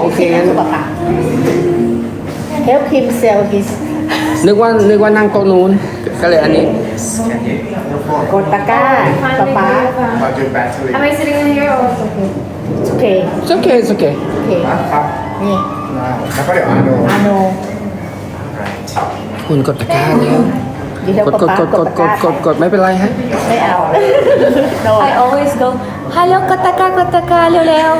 โอเคงั้น สุขภาพ help him sell his นึกว่านึกว่านั่งโต๊ะนู้นก็เลยอันนี้กดตะกร้าป๊าป๊า About your battery Am I sitting in here or it's okay? โอเค it's okay it's okay โอเคครับนี่แล้วก็เดี๋ยวอาโน อาโนคุณกดตะกร้าแล้วอยู่เท่ากดป๊ากดป๊ากดกดกดกดกดไม่เป็นไรฮะ ไม่เอา no I always go, hello, kataka, kataka, leo, ได้ยัง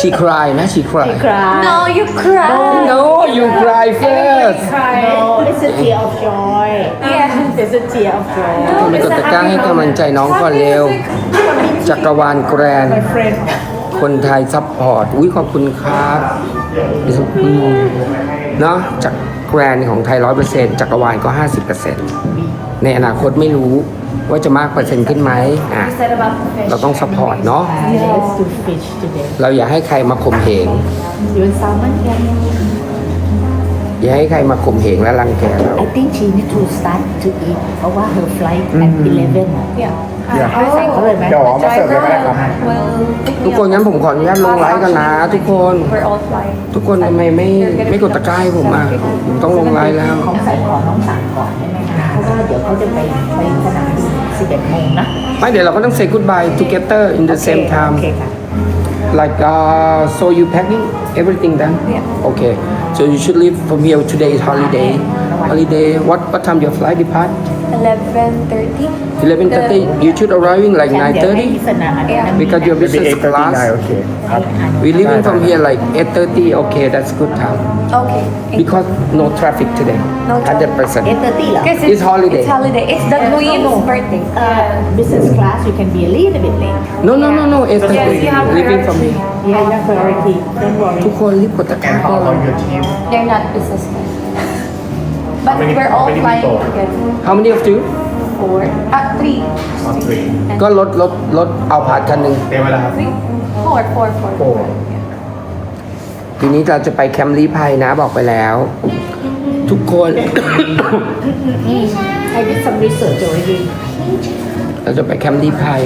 she cry นะ she cry ครา No, you cry. no you cry first no it's a tear of joy Yeah. it's a tear of joy คุณไปกดตะกร้าให้กำลังใจน้องก่อนเร็ว จักรวาลแกรนด์ my friend คนไทยซัพพอร์ต อุ้ยขอบคุณครับอืมเนาะจากแกรนด์ของไทยร้อยเปอร์เซ็นต์จักรวาลก็ห้าสิบเปอร์เซ็นต์ในอนาคตไม่รู้ ว่าจะมากเปอร์เซ็นต์ขึ้นไหมอะ You said about the fish. เราต้องซัพพอร์ตเนาะ let's do fish today เราอย่าให้ใครมาข่มเหง you want salmon yeah อย่าให้ใครมาข่มเหงและรังแกเรา I think she need to start to eat เพราะว่า her flight at 11 Yeah. เดี๋ยวให้สั่งเขาเลยไหมเดี๋ยวเอามาเสิร์ฟเลยก็ได้ครับ will pick ทุก me คน up. งั้นผมขออนุญาตลงไลฟ์กันนะทุกคน We're all flying. ทุกคนทำไมไม่ไม่กดตะกร้าให้ผมอะผมต้องลงไลฟ์แล้วของใส่ของน้องสั่งก่อนได้ไหมคะเพราะว่าเดี๋ยวเขาจะไปไปสนามบิน 11โมงนะ ไม่เดี๋ยวเราก็ต้อง say goodbye together in the same โอ time เคค่ะ like uh, so you packing everything done Yeah. okay so you should leave from here today is holiday holiday what what time your flight depart 11.30. 11:30 you should arriving like เดี๋ยวให้ 9:30 สนามบิน because your maybe business 8:30 class ได้โอเคครับ we leaving from here like 8:30 okay that's good time Okay. because no traffic today No traffic. 100% เอเตอร์ตี้เหรอ Because It's holiday. It's holiday. It's the queen's birthday. เอ่อ business class you can be a little bit late no no no no 8:30 Yes, you have leaving from here yeah you have priority don't worry ทุกคนรีบกดตะกร้า And ก่อ how น about your team They're not business class. But many- we're how all many flying people? together. how many of you Four. Uh, three. Not three ก็รถรถรถเอาผ่านคันหนึ่งเต็มเวลาครับ Three? Four, four, four. Four. Yeah. ทีนี้เราจะไปแคมป์ลีภัยนะบอกไปแล้ว ทุกคน I did some research already เราจะไปแคมป์ลีภัย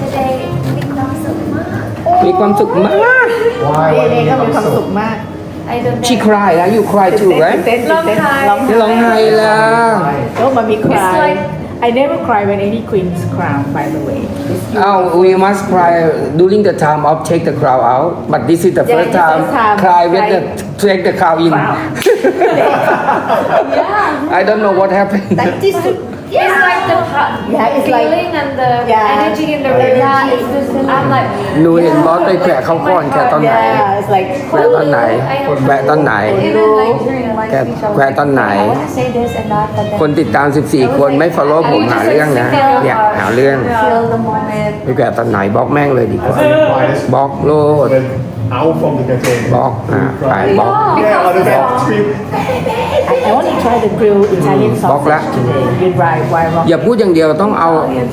Today, we come so much. มีความสุขมาก Why เอเอก็มีความสุขมาก I don't ชี know. คลายแล้วอยู่คลายถูกไหมเต้นเต้นเต้นร้องไห้ร้องนี่ร้องไห้แล้วก็มามี It's cry like- I never cry when any queen's crown by the way อ้าว we must cry during the time of take the crowd out but this is the Yeah, first the time first time. cry when the Cry. take the crowd in Crowd. Yeah. I don't know what happened that is It's like the pa- Yeah, it's like- feeling and the Yeah. energy in the room. Yeah, it's just, I'm like, หนูเห็นบอสไปแขวะเขาก่อนแค่ตอนไหน yeah it's like แขวะตอนไหน แขวะตอนไหน even like during live Kaya- speech, I was kaya like, tanay. I want to say this and that, but then คนติดตาม 14 คนไม่ follow ผมหาเรื่องนะ เนี่ยหาเรื่อง feel the moment. ไปแขวะตอนไหนบล็อกแม่งเลยดีกว่าบล็อกโลด When out from the entertainment บล็อกอ่ะไปบล็อก Yeah on the back street I, I want to try the grilled Italian บล็อกละ sausage today with dry dry rock อย่าพูดอย่างเดียวต้องเอา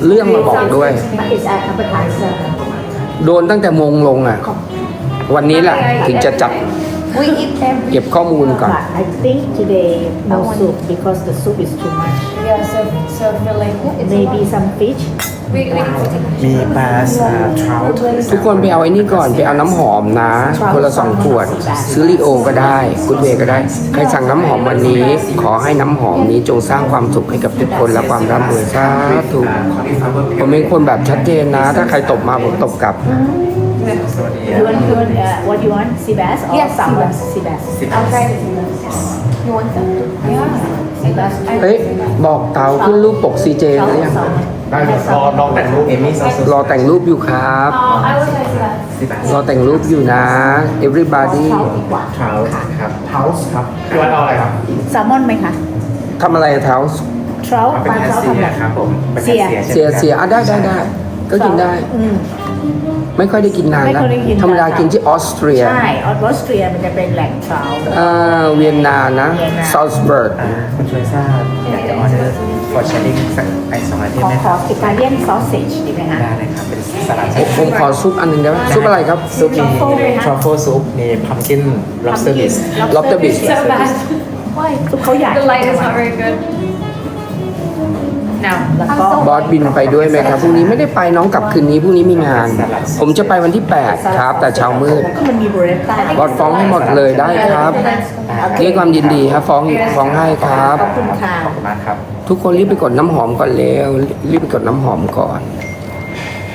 เรื่องมาบอกด้วย it's an appetizer โดนตั้งแต่มงลงอ่ะ วันนี้แหละถึงจะจับ We eat every เก็บข้อมูลก่อน but I think today no soup because the soup is too much yeah, so so feeling it's maybe some fish We we eat chicken. มีปลาสาเท้าทุกคนไปเอาไอ้นี่ก่อนไปเอาน้ำหอมนะ คนละสองขวด ซื้อลีโอก็ได้ กุดเวก็ได้ ใครสั่งน้ำหอมวันนี้ ขอให้น้ำหอมนี้จงสร้างความสุขให้กับทุกคนและความร่ำรวยสาธุผมเป็นคนแบบชัดเจนนะ ถ้าใครตบมาผมตบกลับ you want you want uh, what you want sea bass or Yes, sea salmon bass. sea bass I'll try this. You want that? Yeah. Sea bass เฮ้ย บอกเต๋าขึ้นรูปปกซีเจหรือยัง salmon ได้เดี๋ยวรอน้องแต่งรูปเอมี่ซอสรอแต่งรูปอยู่ครับ Oh, I will try that. รอแต่งรูปอยู่นะ everybody เท้าดีกว่าเท้าครับเท้าครับพี่วันเอาอะไรครับแซลมอนไหมคะทำอะไรอะเท้าเท้าปลาเท้าทำแบบครับผมเสียเสียเสียอะได้ได้ได้ก็กินได้อืม ไม่ค่อยได้กินนานไม่แล้วค่อยได้กินธรรมดานานกินที่ออสเตรียใช่ออสเตรียมันจะเป็นแหล่งเท้าอ่าเวียนนานะเวียนนา ซาลซเบิร์กคุณช่วยทราบอยากจะออเดอร์ฟอร์ชาริงสักไอสองอาทิตขย์อไหมขคอรับอิตาเลียนซอสเซจดีไหมคะได้เลยครับ เป็นสลัดผมผมขอซุปอันหนึ่งได้ไหมซุปอะไรครับ ซุปมีทรัฟเฟิลซุปมีพัมกินล็อบสเตอร์บิส lobster bisque So bad. Why? ซุปเขาใหญ่ The light is not very good. แล้วก็ บอสบินไปด้วยไหมครับพรุ่งนี้ไม่ได้ไปน้องกลับคืนนี้พรุ่งนี้มีงาน ผมจะไปวันที่ 8 ครับ แต่เช้ามืด ก็มันมีโบเรต้าบอสฟ้องให้หมดเลยได้ครับเรียกความยินดีครับ ฟ้องฟ้องให้ครับ ขอบคุณค่ะขอบคุณมากครับทุกคนรีบไปกดน้ำหอมก่อนเร็วรีบไปกดน้ำหอมก่อน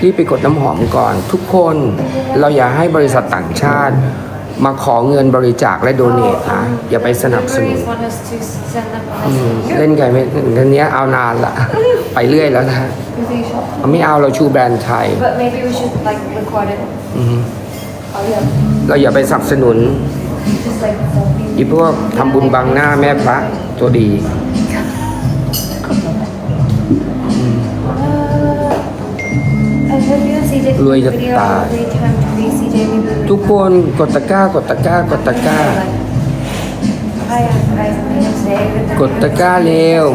รีบไปกดน้ำหอมก่อน ทุกคนเราอย่าให้บริษัทต่างชาติ มาขอเงินบริจาคและโดเนทนะอย่าไปสนับสนุน Deliveries want us to send them อืม a เล่นไงไม่ทีนี้ยเอานานละ ไปเรื่อยแล้วนะไม่เอาเราชูแบรนด์ไทย But maybe we should like record it. อืม Oh yeah. เราอย่าไปสนับสนุน Just like selfie. อีพวกทำบุญบังหน้าแม่พระตัวดี รวยจะตาย ทุกคนกดตะก้ากดตะก้ากดตะก้ากดตะก้าเร็ว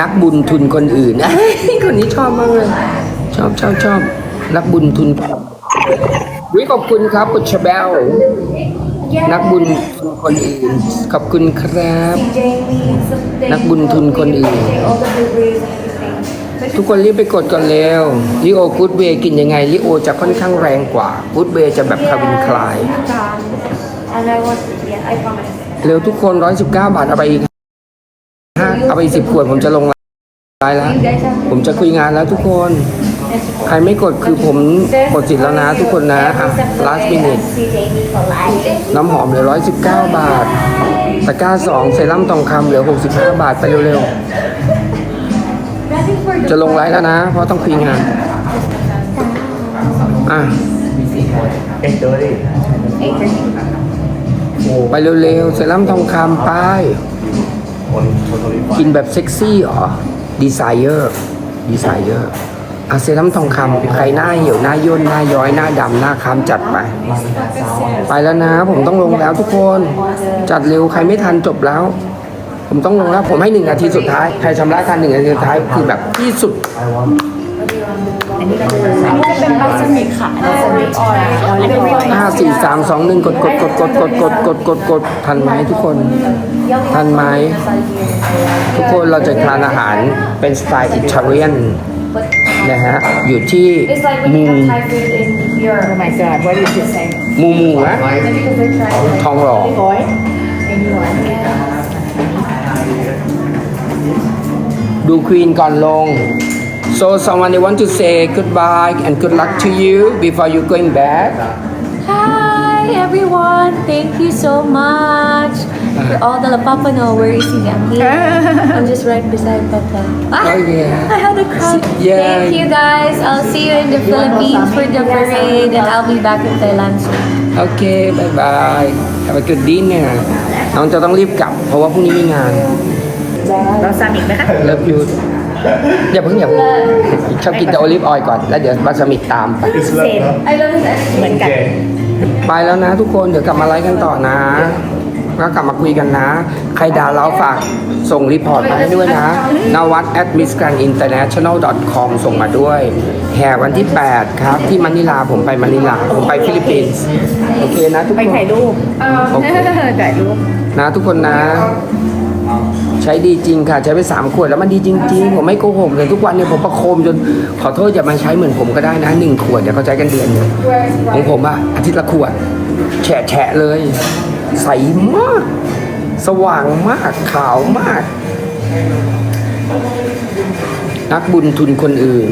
นักบุญทุนคนอื่นคนนี้ชอบมากเลยชอบชอบชอบนักบุญทุนวิขอบคุณครับกุชเบล นักบุญทุนคนอื่น ขอบคุณครับ CJ needs something. นักบุญทุนคนอื่น CJ, all the deliveries and everything. ทุกคนรีบไปกดก่อนเร็วลิโอกูดเวย์กินยังไงลิโอจะค่อนข้างแรงกว่ากูดเวย์จะแบบคาวินคลาย Done. And I want, yeah, I promise. เร็วทุกคน119บาทเอาไปอีกห้าเอาไปสิบขวดผมจะลงไลน์แล้ว You guys have ผมจะคุยงานแล้วทุกคน ใครไม่กดคือผมกดสิทธิ์แล้วนะทุกคนนะอะ last minute น้ำหอมเหลือ 119 บาทตะกร้าสองเซรั่มทองคำเหลือ 65 บาท ไปเร็วๆ จะลงไลน์แล้วนะ เพราะต้องคุยงานอะอ็นเดอร์ดิไปเร็วๆ เซรั่มทองคำไป กินแบบเซ็กซี่เหรอ ดีไซเ e อร์ ดีไซเ e อร์ อาเซรั่มทองคำใครหน้าเหี่ยวหน้าย่นหน้าย้อยหน้าดำหน้าค้ำจัดไป ไปแล้วนะ ผมต้องลงแล้วทุกคน จัดเร็วใครไม่ทันจบแล้ว ผมต้องลงแล้วผมให้หนึ่งนาทีสุดท้ายใครชำระทันหนึ่งนาทีสุดท้ายคือแบบที่สุดอันนี้ก็คืออันนี้จะเป็นบาสมิกค่ะบาสมิกออยล์ออยล์ออยล์ห้าสี่สามสองหนึ่งกดกดกดกดกดกดกดกดกดทันไหมทุกคน ทันไหมทุกคนเราจะทานอาหารเป็นสไตล์อิตาเลียน นะฮะ อยู่ที่ It's like when มู you have Thai food in here. Oh my god what did you say มูมูนะ Because they try like ทองหล่อ boy anyone ดูควีนก่อนลง so someone they want to say goodbye and good luck to you before you going back Hi everyone, thank you so much for all the Papa know where is he? I'm here. I'm just right beside Papa. Ah, oh yeah I had a crowd. Yeah. Thank you guys. I'll see you in the Philippines for the parade and I'll be back in Thailand soon. โอเคบายบาย have a good dinner น้องจะต้องรีบกลับ เพราะว่าพรุ่งนี้มีงาน บาสมิกไหมคะ เลิฟยูอย่าเพิ่งอย่าเพิ่งชอบกินแต่โอลิฟออยล์ก่อน แล้วเดี๋ยวบาสมิกตามไป อิสเลม I love his energy. เหมือนกัน ไปแล้วนะทุกคนเดี๋ยวกลับมาไลฟ์กันต่อนะ ก็กลับมาคุยกันนะ ใครด่าเราฝากส่งรีพอร์ตมาให้ด้วยนะนวัด at miss grand international com ส่งมาด้วย แห่วันที่ 8 ครับ ที่มะนิลาผมไปมะนิลา ผมไปฟิลิปปินส์ โอเคนะทุกไปคนถ่ายรูปโอเคถ่ายรูปนะทุกคนนะ ใช้ดีจริงค่ะ ใช้ไปสามขวดแล้วมันดีจริง ๆ ผมไม่โกหกเลยทุกวันเนี่ยผมประโคมจนขอโทษอย่ามาใช้เหมือนผมก็ได้นะหนึ่งขวดเดี๋ยวเขาใช้กันเดือนหนึงของผมอะอาทิตย์ละขวด แฉะแฉะเลย ใสมาก สว่างมากขาวมาก นักบุญทุนคนอื่น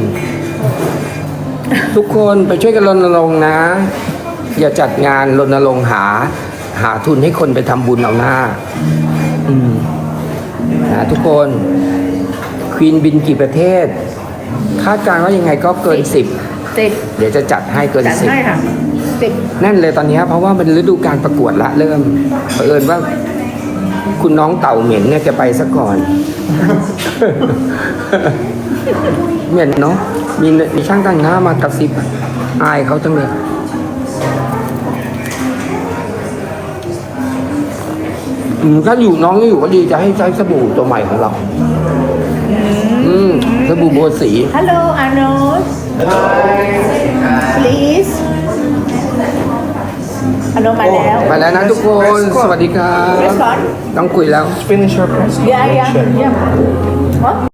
ทุกคนไปช่วยกันรณรงค์นะ อย่าจัดงานรณรงค์หา หาทุนให้คนไปทำบุญเอาหน้า อืม นะทุกคนควีนบินกี่ประเทศ คาดการณ์ว่ายังไงก็เกินสิบติดเดี๋ยวจะจัดให้เกิน จัดสิบให้ค่ะติดแน่นเลยตอนนี้เพราะว่าเป็นฤดูการประกวดละเริ่มเผอิญว่า คุณน้องเต่าเหม็นเนี่ยจะไปซะก่อน เหม็นเนาะมีมีช่างแต่งหน้ามากระซิบอายเขาจังเลย ถ้าอยู่น้องอยู่ก็ดีจะให้ใช้สบู่ตัวใหม่ของเรา อืมสบู่โบวสี Hello Arnold please อารมณ์มาแล้ว ไปแล้วนะทุกคน สวัสดีครับต้องคุยแล้ว Finish your presentation. Yeah, yeah, yeah. What?